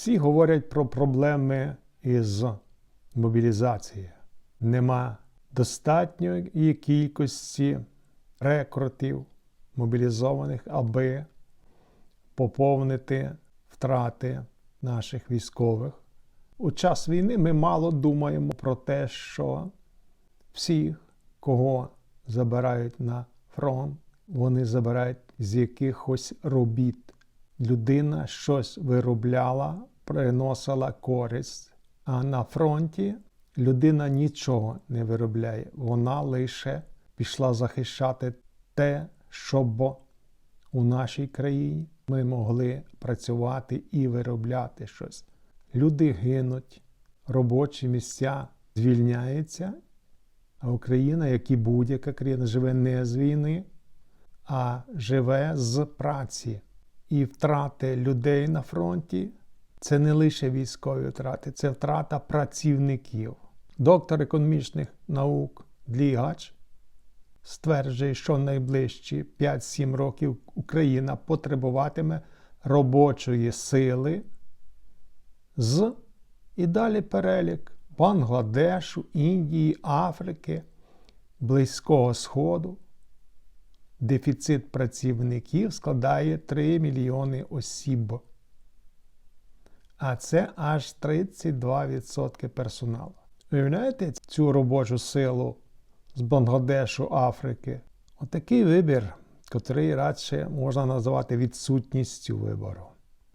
Всі говорять про проблеми із мобілізацією. Нема достатньої кількості рекрутів мобілізованих, аби поповнити втрати наших військових. У час війни ми мало думаємо про те, що всіх, кого забирають на фронт, вони забирають з якихось робіт. Людина щось виробляла, приносила користь, а на фронті людина нічого не виробляє. Вона лише пішла захищати те, щоб у нашій країні ми могли працювати і виробляти щось. Люди гинуть, робочі місця звільняються, а Україна, як і будь-яка країна, живе не з війни, а живе з праці. І втрати людей на фронті це не лише військові втрати, це втрата працівників. Доктор економічних наук Длігач стверджує, що найближчі 5-7 років Україна потребуватиме робочої сили з і далі перелік Бангладешу, Індії, Африки, Близького Сходу. Дефіцит працівників складає 3 мільйони осіб. А це аж 32% персоналу. Уявляєте цю робочу силу з Бангладешу, Африки? Отакий вибір, котрий радше можна назвати відсутністю вибору.